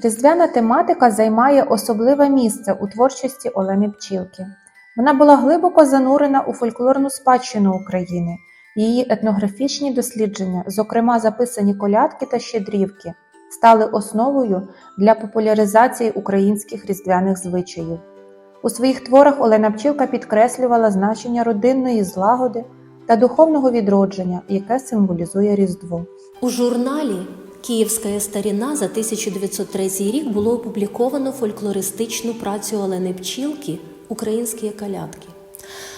Різдвяна тематика займає особливе місце у творчості Олени Пчілки. Вона була глибоко занурена у фольклорну спадщину України. Її етнографічні дослідження, зокрема записані колядки та щедрівки, стали основою для популяризації українських різдвяних звичаїв. У своїх творах Олена Пчілка підкреслювала значення родинної злагоди та духовного відродження, яке символізує Різдво. У журналі Київська старіна за 1903 рік було опубліковано фольклористичну працю Олени Пчілки Українські калятки.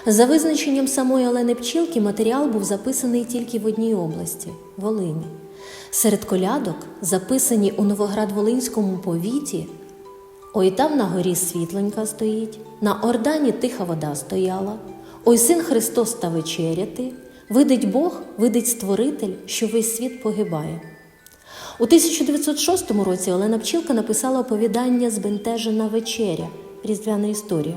За визначенням самої Олени Пчілки, матеріал був записаний тільки в одній області Волині. Серед колядок, записані у Новоград-Волинському повіті, Ой там на горі світленька стоїть, на ордані тиха вода стояла, ой син Христос та вечеряти, видить Бог, видить Створитель, що весь світ погибає. У 1906 році Олена Пчілка написала оповідання Збентежена вечеря Різдвяна історія.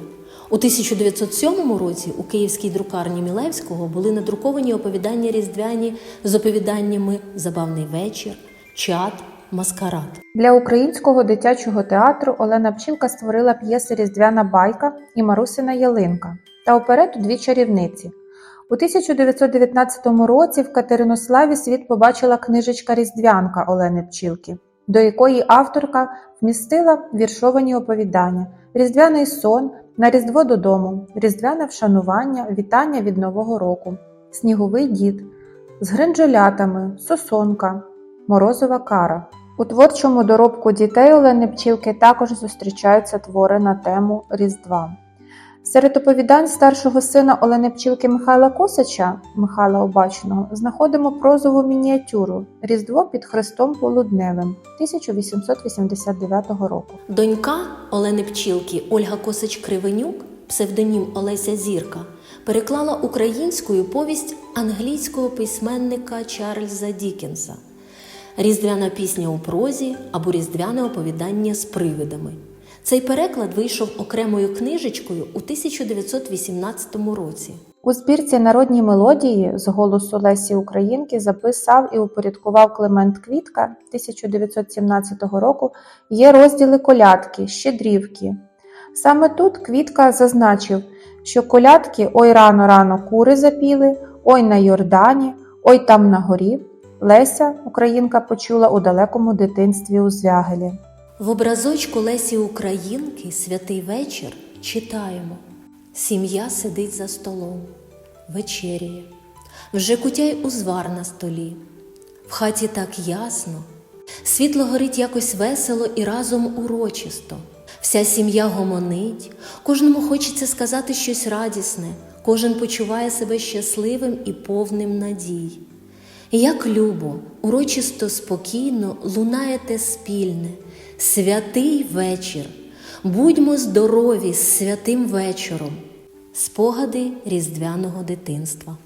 У 1907 році у київській друкарні Мілевського були надруковані оповідання різдвяні з оповіданнями Забавний вечір, Чад, Маскарад. Для українського дитячого театру Олена Пчілка створила п'єси Різдвяна байка і Марусина Ялинка та оперету Дві чарівниці. У 1919 році в Катеринославі світ побачила книжечка Різдвянка Олени Пчілки, до якої авторка вмістила віршовані оповідання, Різдвяний сон, на Різдво додому, Різдвяне вшанування, вітання від Нового року, Сніговий дід, з гринджолятами, Сосонка, Морозова кара. У творчому доробку дітей Олени Пчілки також зустрічаються твори на тему Різдва. Серед оповідань старшого сина Олени Пчілки Михайла Косача, Михайла Обачного, знаходимо прозову мініатюру Різдво під Христом Полудневим 1889 року. Донька Олени Пчілки Ольга Косич Кривенюк, псевдонім Олеся Зірка, переклала українською повість англійського письменника Чарльза Дікенса Різдвяна пісня у прозі або Різдвяне оповідання з привидами. Цей переклад вийшов окремою книжечкою у 1918 році. У збірці Народні мелодії з голосу Лесі Українки записав і упорядкував Климент Квітка 1917 року є розділи колядки, щедрівки. Саме тут Квітка зазначив, що колядки ой рано рано кури запіли, ой на Йордані, ой там на горі. Леся Українка почула у далекому дитинстві у Звягелі. В образочку Лесі Українки Святий вечір читаємо. Сім'я сидить за столом, вечеряє, вже кутяй узвар на столі. В хаті так ясно, світло горить якось весело і разом урочисто. Вся сім'я гомонить, кожному хочеться сказати щось радісне, кожен почуває себе щасливим і повним надій. Як любо, урочисто спокійно лунаєте спільне, святий вечір. Будьмо здорові з святим вечором, спогади різдвяного дитинства.